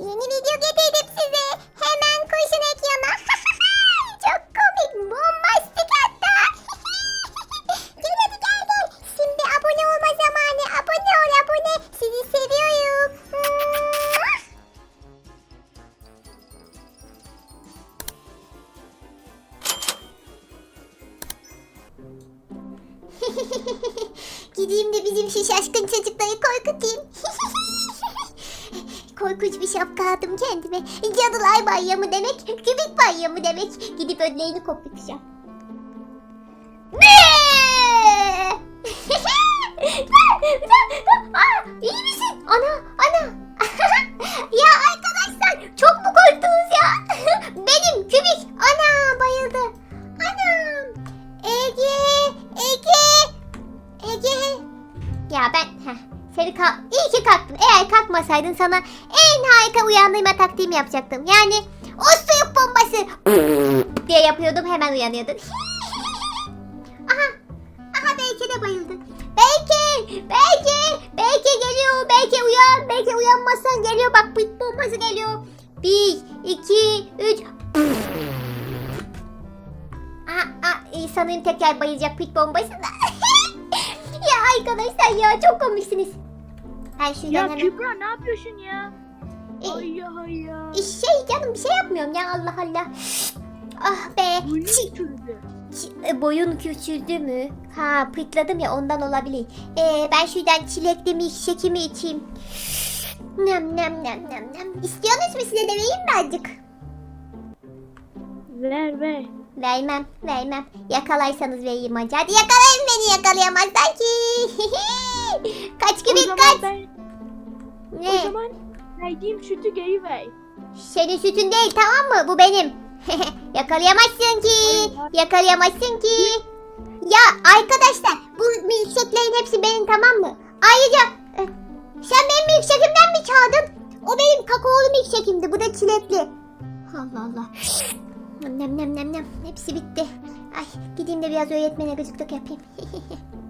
Yeni video Aldım kendime. Cadılar bayramı demek, kübik bayramı demek. Gidip önlerini kopyalayacağım. Aa, İyi misin? Ana, ana. ya arkadaşlar çok mu korktunuz ya? Benim kübik. Ana bayıldı. Anam. Ege, Ege, Ege. Ya ben heh, seni kalk iyi ki kalktın. Eğer kalkmasaydın sana en harika uyandırma taktiğimi yapacaktım. Yani o suyuk bombası diye yapıyordum hemen uyanıyordun. aha. Aha belki de bayıldı. Belki, belki, belki geliyor. Belki uyan. Belki uyanmazsan geliyor. Bak pit bombası geliyor. Bir, iki, üç. Aa, aa, iyi sanırım tekrar bayılacak pit bombası ya arkadaşlar ya çok komiksiniz. Ben şuradan Ya hemen... Kübra ne yapıyorsun ya? E, Ay ya ay ya. şey canım bir şey yapmıyorum ya Allah Allah. Ah be. Boyun küçüldü. e, boyun küçüldü mü? Ha pıtladım ya ondan olabilir. Ee, ben şuradan çilekli milkshake'imi içeyim. Nem nem nem nem nem. İstiyorsunuz mu size de vereyim mi azıcık? Ver ver. Vermem, vermem. Yakalaysanız vereyim hacı. Hadi yakalayın beni yakalayamazlar ki. kaç O gibi kaç. ben o Ne? zaman verdiğim sütü geri ver. Senin sütün değil tamam mı? Bu benim. Yakalayamazsın ki. Yakalayamazsın ki. Ya arkadaşlar bu milkshake'lerin hepsi benim tamam mı? Ayrıca e, sen benim milkshake'imden mi çaldın? O benim kakaolu milkshake'imdi. Bu da çilekli. Allah Allah. Nem nem nem nem nem. Hepsi bitti. Ay gideyim de biraz öğretmene gıcıklık yapayım.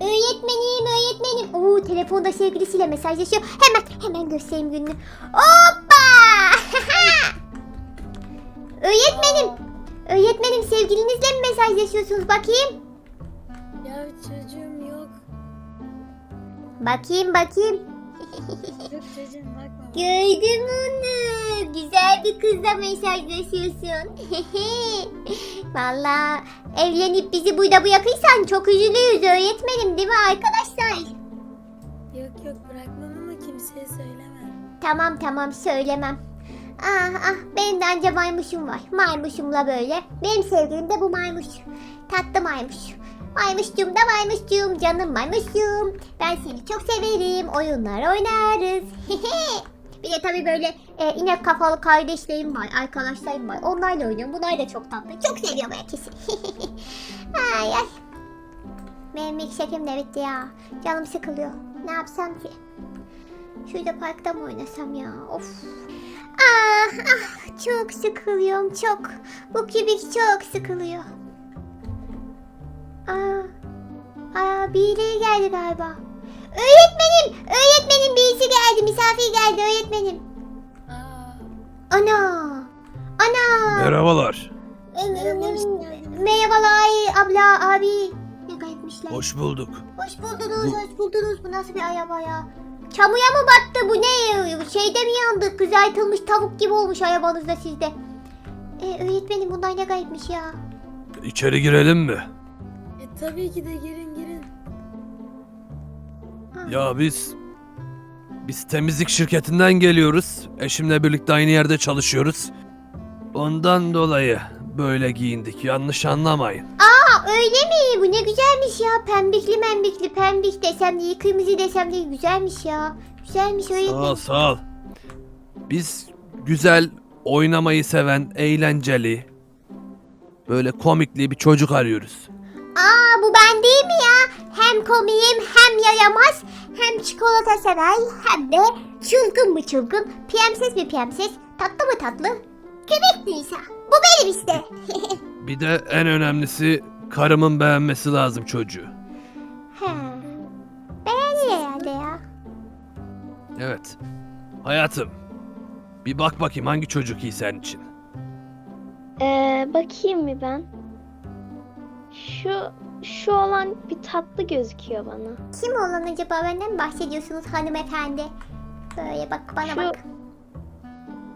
öğretmenim öğretmenim. Oo telefonda sevgilisiyle mesajlaşıyor. Hemen hemen göstereyim gününü. Hoppa! öğretmenim. Öğretmenim sevgilinizle mi mesajlaşıyorsunuz bakayım? Ya çocuğum yok. Bakayım bakayım. Yok çocuğum bakma. Gördüm onu. Güzel bir kızla mesajlaşıyorsun. Valla evlenip bizi burada bırakırsan çok üzülürüz öğretmenim değil mi arkadaşlar? Yok yok bırakmam ama kimseye söylemem. Tamam tamam söylemem. Ah ah benim de anca maymuşum var. Maymuşumla böyle. Benim sevgilim de bu maymuş. Tatlı maymuş. Maymuşcuğum da maymuşcuğum canım maymuşcuğum. Ben seni çok severim. Oyunlar oynarız. Bir de tabii böyle e, inek kafalı kardeşlerim var, arkadaşlarım var. Onlarla oynuyorum. Bunlar da çok tatlı. Çok seviyorum herkesi. ay ay. Benim milkshake'im de bitti ya. Canım sıkılıyor. Ne yapsam ki? Şurada parkta mı oynasam ya? Of. Ah, ah çok sıkılıyorum çok. Bu kübik çok sıkılıyor. Aa, aa birileri geldi galiba. Öğretmenim, öğretmenim birisi geldi, misafir geldi öğretmenim. Aa, Ana, ana. Merhabalar. Merhabalar abla, abi. Ne kayıtmışlar. Hoş bulduk. Hoş buldunuz, hoş buldunuz. Bu nasıl bir araba ya? Çamuya mı battı bu ne? Şeyde mi yandı? Kızartılmış tavuk gibi olmuş arabanızda sizde. E, öğretmenim bunlar ne gayipmiş ya? İçeri girelim mi? E, tabii ki de. Ha. Ya biz biz temizlik şirketinden geliyoruz. Eşimle birlikte aynı yerde çalışıyoruz. Ondan dolayı böyle giyindik. Yanlış anlamayın. Aa öyle mi? Bu ne güzelmiş ya. Pembikli membikli pembik desem değil, kırmızı desem değil. Güzelmiş ya. Güzelmiş Sağ ol, sağ ol. Biz güzel oynamayı seven, eğlenceli, böyle komikli bir çocuk arıyoruz. Aa bu ben değil mi ya? Hem komiyim hem yayamaz hem çikolata sever hem de çılgın mı çılgın, piyemsiz mi piyemsiz, tatlı mı tatlı, göbek Nisa. Bu benim işte. Bir de en önemlisi karımın beğenmesi lazım çocuğu. He. Beğenir herhalde ya. Evet. Hayatım, Bir bak bakayım hangi çocuk iyi senin için. Ee, bakayım mı ben? Şu şu olan bir tatlı gözüküyor bana. Kim olan acaba benden mi bahsediyorsunuz hanımefendi? Böyle bak bana Şu- bak.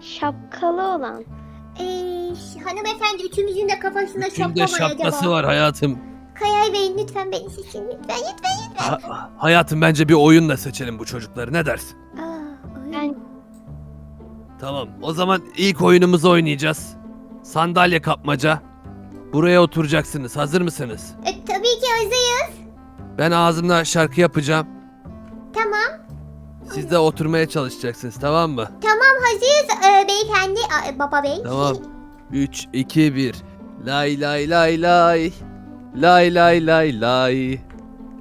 Şapkalı olan. Ee, hanımefendi üçümüzün de kafasında şapka var şapkası acaba. var hayatım. Kayay Bey lütfen beni seçin lütfen lütfen lütfen. Ha- hayatım bence bir oyunla seçelim bu çocukları ne dersin? Aa. Ben Tamam o zaman ilk oyunumuzu oynayacağız. Sandalye kapmaca. Buraya oturacaksınız hazır mısınız? E, tabii ki hazırız. Ben ağzımla şarkı yapacağım. Tamam. Siz de oturmaya çalışacaksınız tamam mı? Tamam hazırız ee, beyefendi. Aa, baba bey. Tamam. 3, 2, 1. Lay lay lay lay. Lay lay lay lay.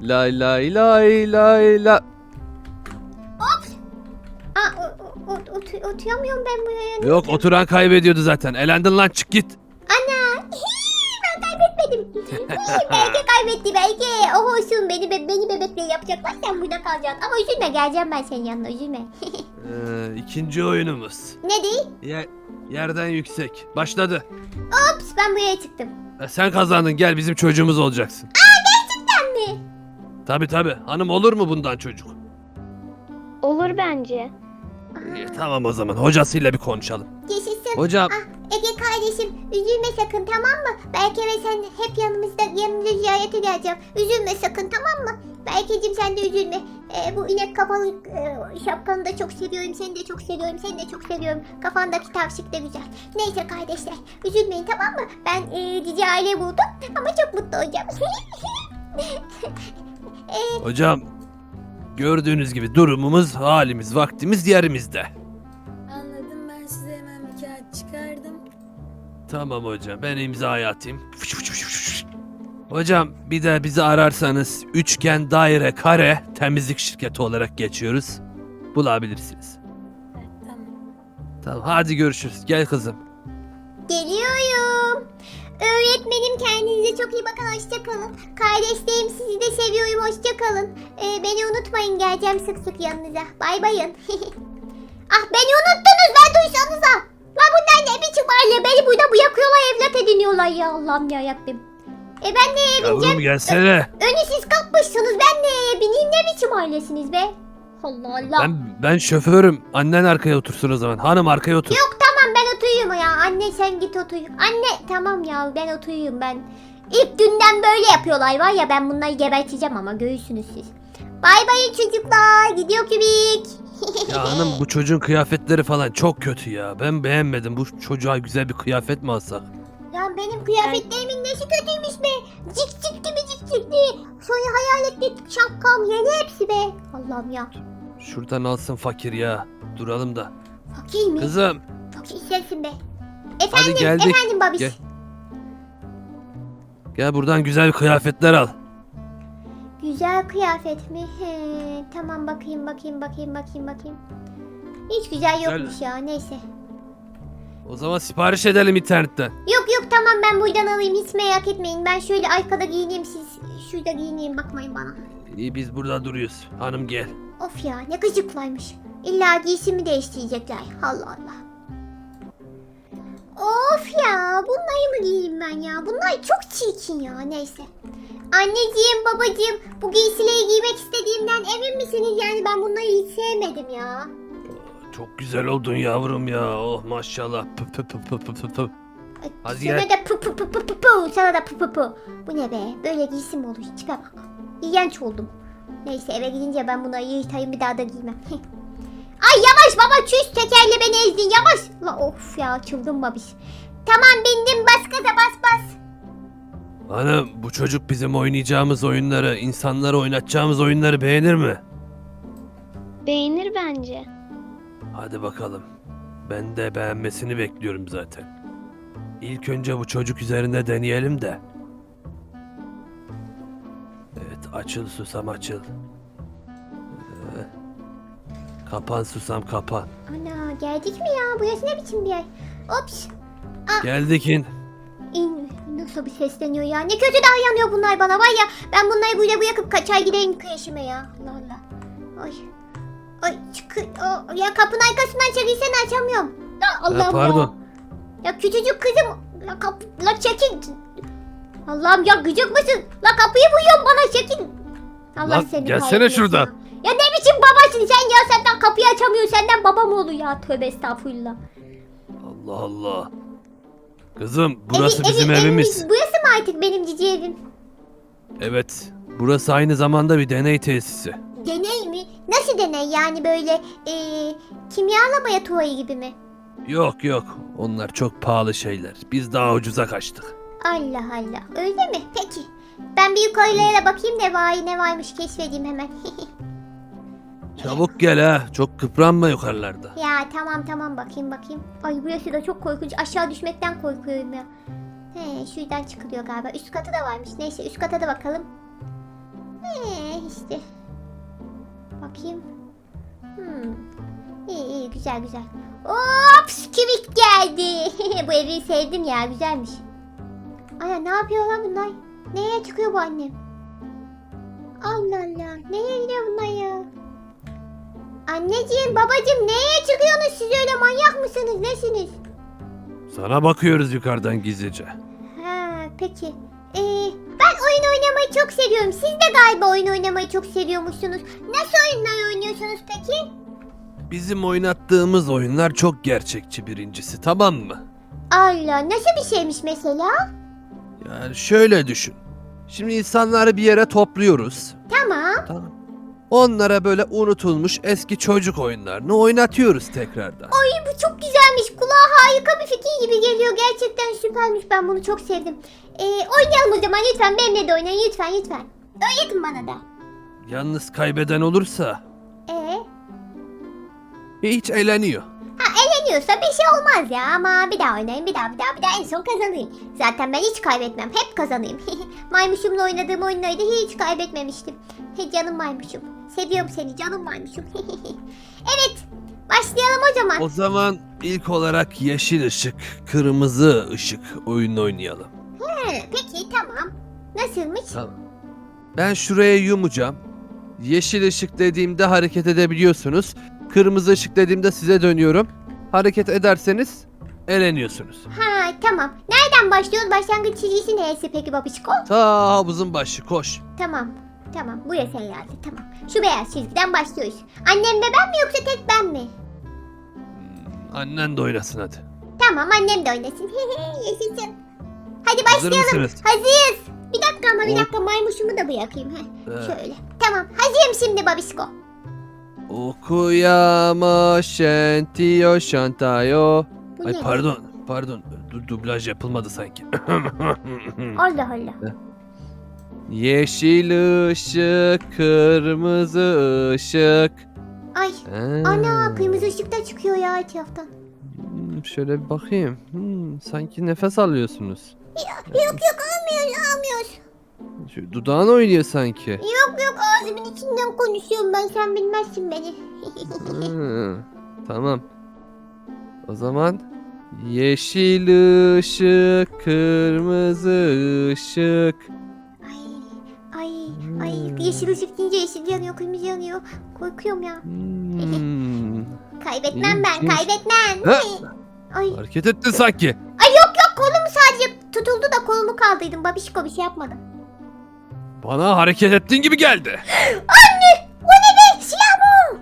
Lay lay lay lay lay. Aa, o, o, o, otur, oturamıyorum ben buraya. Yok oturan kaybediyordu zaten. Elendin lan çık git. Belki kaybetti belki. O olsun beni, be, beni bebekle yapacaklar sen burada kalacaksın. Ama üzülme geleceğim ben senin yanına üzülme. Ee, ikinci oyunumuz. ne değil? Yer, yerden yüksek. Başladı. Ops ben buraya çıktım. E, sen kazandın gel bizim çocuğumuz olacaksın. Sen mi? Tabi tabi. Hanım olur mu bundan çocuk? olur bence. İyi, tamam o zaman hocasıyla bir konuşalım. Yaşasın. Hocam Ah, Ege kardeşim üzülme sakın tamam mı? Belki ve sen hep yanımızda yanımıza ziyarete geleceğim. Üzülme sakın tamam mı? Belki'cim sen de üzülme. Ee, bu inek kafalı e, şapkanı da çok seviyorum. Seni de çok seviyorum. Seni de çok seviyorum. Kafandaki tavşik de güzel. Neyse kardeşler üzülmeyin tamam mı? Ben e, cici aile buldum ama çok mutlu olacağım. e, hocam gördüğünüz gibi durumumuz halimiz vaktimiz yerimizde. Anladım ben size hemen bir kağıt çıkardım. Tamam hocam ben imzayı atayım. Hocam bir de bizi ararsanız üçgen daire kare temizlik şirketi olarak geçiyoruz. Bulabilirsiniz. Evet, tamam. Tamam hadi görüşürüz. Gel kızım. Geliyorum. Öğretmenim kendinize çok iyi bakın hoşçakalın. Kardeşlerim sizi de seviyorum hoşçakalın. Ee, beni unutmayın geleceğim sık sık yanınıza. Bay bayın. ah beni unuttunuz ben duysanıza. La bunlar ne biçim aile beni burada bırakıyorlar evlat ediniyorlar ya Allah'ım ya Rabbim. E ben neye bineceğim? Yavrum gelsene. Önü siz kalkmışsınız ben neye bineyim ne biçim ailesiniz be? Allah Allah. Ben ben şoförüm. Annen arkaya otursun o zaman. Hanım arkaya otur. Yok oturuyum ya. Anne sen git otur. Anne tamam ya ben oturuyum ben. İlk günden böyle yapıyorlar var ya ben bunları geberteceğim ama göğüsünüz siz. Bay bay çocuklar. Gidiyor kübik. Ya hanım bu çocuğun kıyafetleri falan çok kötü ya. Ben beğenmedim. Bu çocuğa güzel bir kıyafet mi alsak? Ya benim kıyafetlerimin nesi kötüymüş be. Cik cik gibi cik cikli. Sonra hayaletli şapkam yeni hepsi be. Allah'ım ya. Şuradan alsın fakir ya. Duralım da. Fakir mi? Kızım Fakir sensin be. Efendim geldik. efendim babiş. Gel. gel buradan güzel kıyafetler al. Güzel kıyafet mi? He, tamam bakayım bakayım bakayım bakayım bakayım. Hiç güzel yokmuş ya neyse. O zaman sipariş edelim internetten. Yok yok tamam ben buradan alayım hiç merak etmeyin. Ben şöyle arkada giyineyim siz şurada giyineyim bakmayın bana. İyi biz burada duruyoruz. Hanım gel. Of ya ne gıcıklaymış. İlla giysimi değiştirecekler. Allah Allah. Of ya bunları mı giyeyim ben ya? Bunlar çok çirkin ya neyse. Anneciğim babacığım bu giysileri giymek istediğimden emin misiniz? Yani ben bunları hiç sevmedim ya. Çok güzel oldun yavrum ya. Oh maşallah. Pı pı pı pı pı pı pı. Hadi sana gel. da pu pu pu pu pu pu. Sana da pu pu pu. Bu ne be? Böyle giysi mi olur? Tipe bak. İğrenç oldum. Neyse eve gidince ben bunları yırtayım bir daha da giymem. Ay yavaş baba çüş tekerle beni ezdin yavaş. La of ya çıldım babiş. Tamam bindim bas gaza bas bas. Hanım bu çocuk bizim oynayacağımız oyunları, insanlara oynatacağımız oyunları beğenir mi? Beğenir bence. Hadi bakalım. Ben de beğenmesini bekliyorum zaten. İlk önce bu çocuk üzerinde deneyelim de. Evet açıl susam açıl. Kapan susam kapan. Ana geldik mi ya? Burası ne biçim bir yer? Ops. Geldik in. İn. Nasıl bir sesleniyor ya? Ne kötü davranıyor bunlar bana var ya. Ben bunları böyle bırakıp kaçar giderim kreşime ya. Allah Allah. Ay. Ay çık. o- ya kapının arkasından çekilsene açamıyorum. Ya Allah'ım Ha, pardon. ya. Ya küçücük kızım. Ya kap la çekil. Allah'ım ya gıcık mısın? La kapıyı buyuyorsun bana çekil. Allah Lan, seni gelsene şuradan. Ya. Ya ne biçim babasın sen ya senden kapıyı açamıyor senden baba mı olur ya tövbe estağfurullah. Allah Allah. Kızım burası Evi- bizim evi- evimiz. Burası mı artık benim cici evim? Evet. Burası aynı zamanda bir deney tesisi. Deney mi? Nasıl deney yani böyle eee kimya laboratuvarı gibi mi? Yok yok. Onlar çok pahalı şeyler. Biz daha ucuza kaçtık. Allah Allah öyle mi? Peki. Ben bir yukarılara bakayım ne var ne varmış keşfedeyim hemen. Çabuk gel ha. Çok kıpranma yukarılarda. ya tamam tamam bakayım bakayım. Ay burası da çok korkunç aşağı düşmekten korkuyorum ya. He şuradan çıkılıyor galiba. Üst katı da varmış. Neyse üst kata da bakalım. He işte. Bakayım. Hmm. İyi iyi güzel güzel. Ops kivik geldi. bu evi sevdim ya güzelmiş. Aya ne yapıyor lan bunlar? Neye çıkıyor bu annem? Allah Allah. Neye gidiyor bunlar ya? Anneciğim babacığım neye çıkıyorsunuz siz öyle manyak mısınız nesiniz? Sana bakıyoruz yukarıdan gizlice. Ha peki. Ee, ben oyun oynamayı çok seviyorum. Siz de galiba oyun oynamayı çok seviyormuşsunuz. Nasıl oyunlar oynuyorsunuz peki? Bizim oynattığımız oyunlar çok gerçekçi birincisi tamam mı? Allah nasıl bir şeymiş mesela? Yani şöyle düşün. Şimdi insanları bir yere topluyoruz. Tamam. Tamam. Onlara böyle unutulmuş eski çocuk oyunlarını oynatıyoruz tekrardan. Ay bu çok güzelmiş. Kulağa harika bir fikir gibi geliyor. Gerçekten süpermiş. Ben bunu çok sevdim. Ee, oynayalım o zaman lütfen. Benimle de oynayın lütfen lütfen. Öğretin bana da. Yalnız kaybeden olursa Ee, hiç eğleniyor. ha eğleniyorsa bir şey olmaz ya. Ama bir daha oynayayım bir daha bir daha bir daha en son kazanayım. Zaten ben hiç kaybetmem. Hep kazanayım. Maymuşumla oynadığım oyunları hiç kaybetmemiştim. Canım maymuşum. Seviyorum seni canım maymuşum. evet. Başlayalım o zaman. O zaman ilk olarak yeşil ışık, kırmızı ışık oyunu oynayalım. He, peki tamam. Nasılmış? Tamam. Ben şuraya yumacağım. Yeşil ışık dediğimde hareket edebiliyorsunuz. Kırmızı ışık dediğimde size dönüyorum. Hareket ederseniz eleniyorsunuz. Ha tamam. Nereden başlıyoruz? Başlangıç çizgisi neresi peki babişko? Ta havuzun başı koş. Tamam. Tamam. Burası herhalde. Tamam. Şu beyaz çizgiden başlıyoruz. Annem ve ben mi yoksa tek ben mi? Annen de oynasın hadi. Tamam annem de oynasın. Yaşasın. Hadi Hazır başlayalım. mısınız? Hazırız. Bir dakika ama bir Hop. dakika maymuşumu da bırakayım. Evet. Şöyle. Tamam hazırım şimdi babişko. Okuyama şentiyo şantayo. Bu Ay ne? pardon, pardon. Du- dublaj yapılmadı sanki. Allah Allah. Yeşil ışık, kırmızı ışık. Ay Ha. ana kırmızı ışık da çıkıyor ya etraftan. Hmm, şöyle bir bakayım. Hmm, sanki nefes alıyorsunuz. Yok yok almıyoruz almıyoruz. Şu dudağın oynuyor sanki. Yok yok ağzımın içinden konuşuyorum ben sen bilmezsin beni. Hmm, tamam. O zaman yeşil ışık, kırmızı ışık. Ay yeşil ışık deyince yeşil yanıyor kırmızı yanıyor. Korkuyorum ya. Hmm, Kaybetmem ben İyiymiş. kaybetmem. Ha? Ay, hareket ettin sanki. ay yok yok kolum sadece tutuldu da kolumu kaldırdım. Babişko bir şey yapmadım. Bana hareket ettiğin gibi geldi. Anne o ne be silah mı?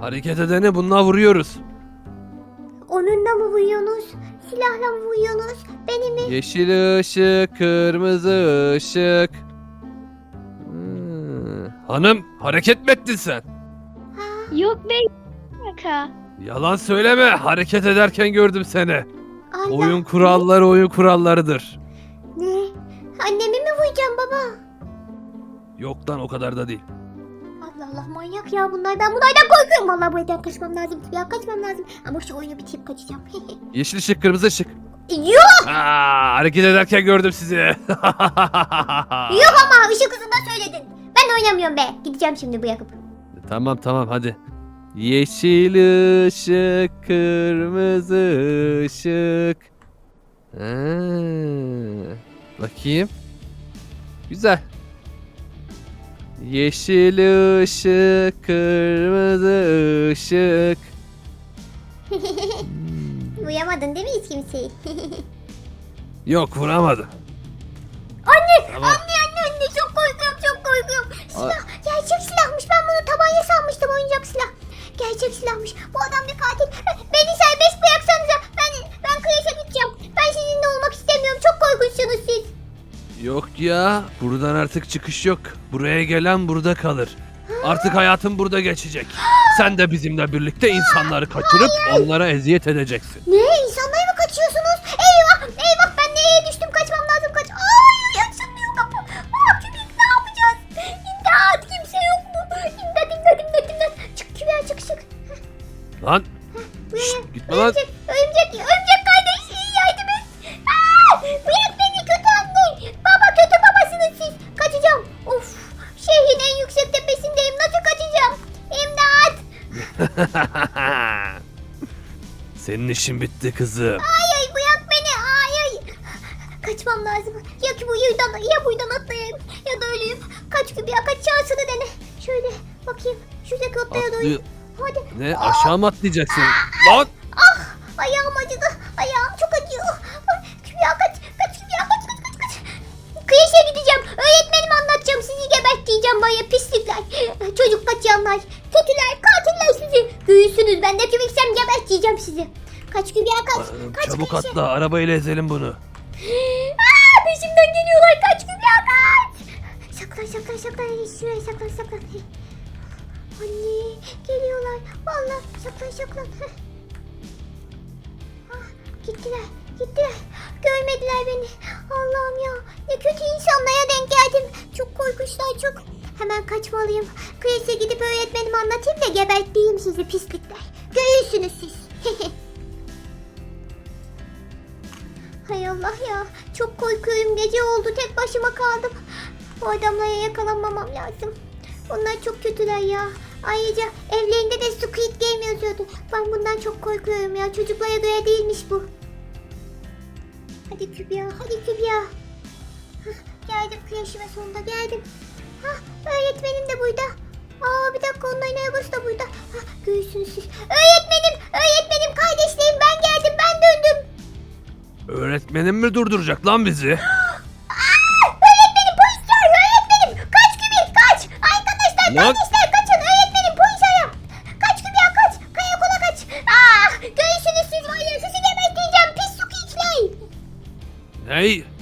Hareket edene bununla vuruyoruz. Onunla mı vuruyorsunuz? Silahla mı vuruyorsunuz? Beni mi? Yeşil ışık, kırmızı ışık. Hanım hareket mi ettin sen? Yok bey. Şaka. Yalan söyleme. Hareket ederken gördüm seni. Allah. Oyun kuralları oyun kurallarıdır. Ne? Annemi mi vuracağım baba? Yoktan o kadar da değil. Allah Allah manyak ya bunlar. Ben bunlardan korkuyorum. Vallahi bu evden kaçmam lazım. Ya kaçmam lazım. Ama şu oyunu bitirip kaçacağım. Yeşil ışık, kırmızı ışık. Yok Aa, hareket ederken gördüm sizi. yok ama ışık hızında söyledin. Oynamıyorum be. Gideceğim şimdi bırakıp. tamam tamam hadi. Yeşil ışık, kırmızı ışık. Ha, bakayım. Güzel. Yeşil ışık, kırmızı ışık. Uyamadın değil mi hiç kimseyi? Yok vuramadı. anne! Tamam. Anne anne anne çok korkuyorum. Silah gerçek silahmış ben bunu tabanca sanmıştım oyuncak silah. Gerçek silahmış. Bu adam bir katil. Beni serbest bıraksanıza. Ben ben kreşe gideceğim. Ben sizinle olmak istemiyorum. Çok korkunçsunuz siz. Yok ya. Buradan artık çıkış yok. Buraya gelen burada kalır. Artık hayatın burada geçecek. Sen de bizimle birlikte insanları kaçırıp onlara eziyet edeceksin. Ne? İnsanları mı kaçıyorsunuz? Lan. Şşt, gitme lan. Örümcek! Örümcek! Örümcek kardeş! Yardım et! Aa! Bırak beni kötü anne! Baba kötü babasınız siz! Kaçacağım! Of! Şehrin en yüksek tepesindeyim. Nasıl kaçacağım? İmdat! Senin işin bitti kızım. Ay ay bırak beni ay ay. Kaçmam lazım. Ya ki bu yerden ya buradan atlayayım ya da öleyim. Kaç gibi ya kaç şansını dene. Şöyle bakayım. Şuradaki otlaya Atlıyor. Hadi. Ne aşağı mı atlayacaksın? Lan! Ah ayağım acıdı. Ayağım çok acıyor. Kübra kaç kaç Kübra kaç kaç kaç kaç. Kreşe gideceğim. Öğretmenim anlatacağım. Sizi geberteceğim böyle pislikler. Çocuk kaçayanlar. Kötüler katiller sizi. Göğüsünüz ben de kübiksem geberteceğim sizi. Kaç Kübra kaç. Kaç Çabuk kreşe. atla arabayla ezelim bunu. Aa, peşimden geliyorlar kaç Kübra kaç. Saklan saklan saklan şuraya saklan saklan. Geliyorlar. Vallahi saklan saklan. Ah, gittiler gittiler. Görmediler beni. Allah'ım ya ne kötü insanlara denk geldim. Çok korkunçlar çok. Hemen kaçmalıyım. Kreşe gidip öğretmenime anlatayım da geberteyim sizi pislikler. Görürsünüz siz. Hay Allah ya. Çok korkuyorum. Gece oldu. Tek başıma kaldım. O adamlara yakalanmamam lazım. Onlar çok kötüler ya. Ayrıca evlerinde de Squid Game yazıyordu. Ben bundan çok korkuyorum ya. Çocuklara göre değilmiş bu. Hadi Kübra. Hadi Kübra. Hah, geldim kreşime sonunda geldim. Hah, öğretmenim de burada. Aa bir dakika onların arabası da burada. Hah, göğsünüz siz. Öğretmenim, öğretmenim, kardeşlerim ben geldim, ben döndüm. Öğretmenin mi durduracak lan bizi? Öğretmenim polis çağırıyor öğretmenim. Kaç kübik kaç. Arkadaşlar Ne? kardeşler Ah